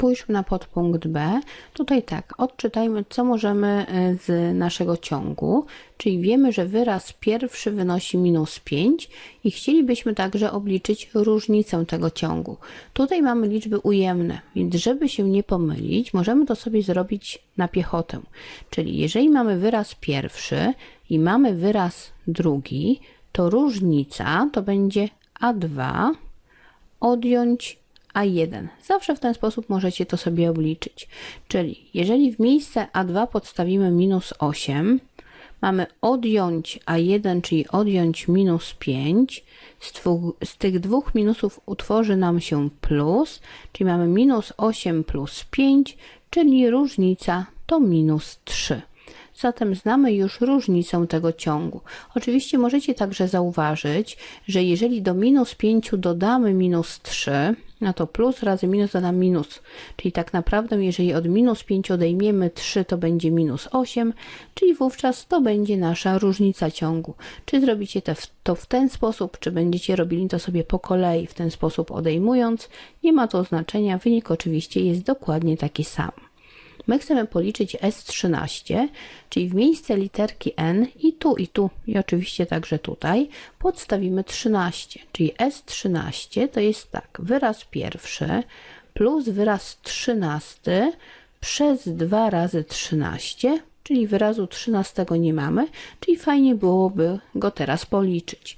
spójrzmy na podpunkt B. Tutaj tak, odczytajmy, co możemy y, z naszego ciągu, czyli wiemy, że wyraz pierwszy wynosi minus 5 i chcielibyśmy także obliczyć różnicę tego ciągu. Tutaj mamy liczby ujemne, więc żeby się nie pomylić, możemy to sobie zrobić na piechotę. Czyli jeżeli mamy wyraz pierwszy i mamy wyraz drugi, to różnica to będzie A2 odjąć A1. Zawsze w ten sposób możecie to sobie obliczyć. Czyli jeżeli w miejsce A2 podstawimy minus 8, mamy odjąć A1, czyli odjąć minus 5, z, dwóch, z tych dwóch minusów utworzy nam się plus, czyli mamy minus 8 plus 5, czyli różnica to minus 3. Zatem znamy już różnicę tego ciągu. Oczywiście możecie także zauważyć, że jeżeli do minus 5 dodamy minus 3, no to plus razy minus da nam minus. Czyli tak naprawdę, jeżeli od minus 5 odejmiemy 3, to będzie minus 8, czyli wówczas to będzie nasza różnica ciągu. Czy zrobicie to w ten sposób, czy będziecie robili to sobie po kolei, w ten sposób odejmując, nie ma to znaczenia. Wynik oczywiście jest dokładnie taki sam. My chcemy policzyć S13, czyli w miejsce literki N i tu, i tu, i oczywiście także tutaj, podstawimy 13, czyli S13 to jest tak, wyraz pierwszy plus wyraz 13 przez 2 razy 13, czyli wyrazu 13 nie mamy, czyli fajnie byłoby go teraz policzyć.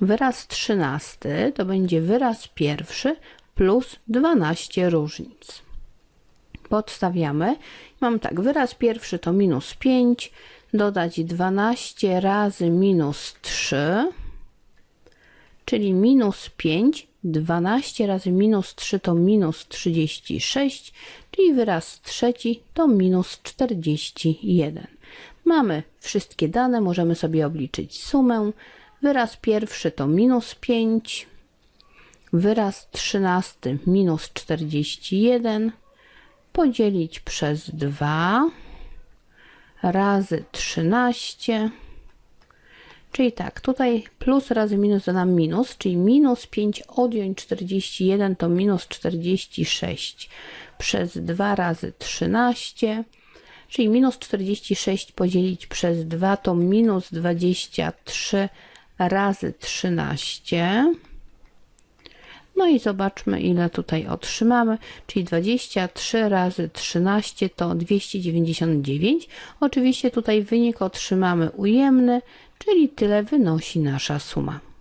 Wyraz 13 to będzie wyraz pierwszy plus 12 różnic podstawiamy. Mam tak, wyraz pierwszy to minus 5, dodać 12 razy minus 3, czyli minus 5, 12 razy minus 3 to minus 36, czyli wyraz trzeci to minus 41. Mamy wszystkie dane, możemy sobie obliczyć sumę. Wyraz pierwszy to minus 5, wyraz trzynasty minus 41, podzielić przez 2 razy 13. Czyli tak, tutaj plus razy minus da nam minus, czyli minus 5 odjąć 41 to minus 46 przez 2 razy 13, czyli minus 46 podzielić przez 2 to minus 23 razy 13. No i zobaczmy, ile tutaj otrzymamy, czyli 23 razy 13 to 299. Oczywiście tutaj wynik otrzymamy ujemny, czyli tyle wynosi nasza suma.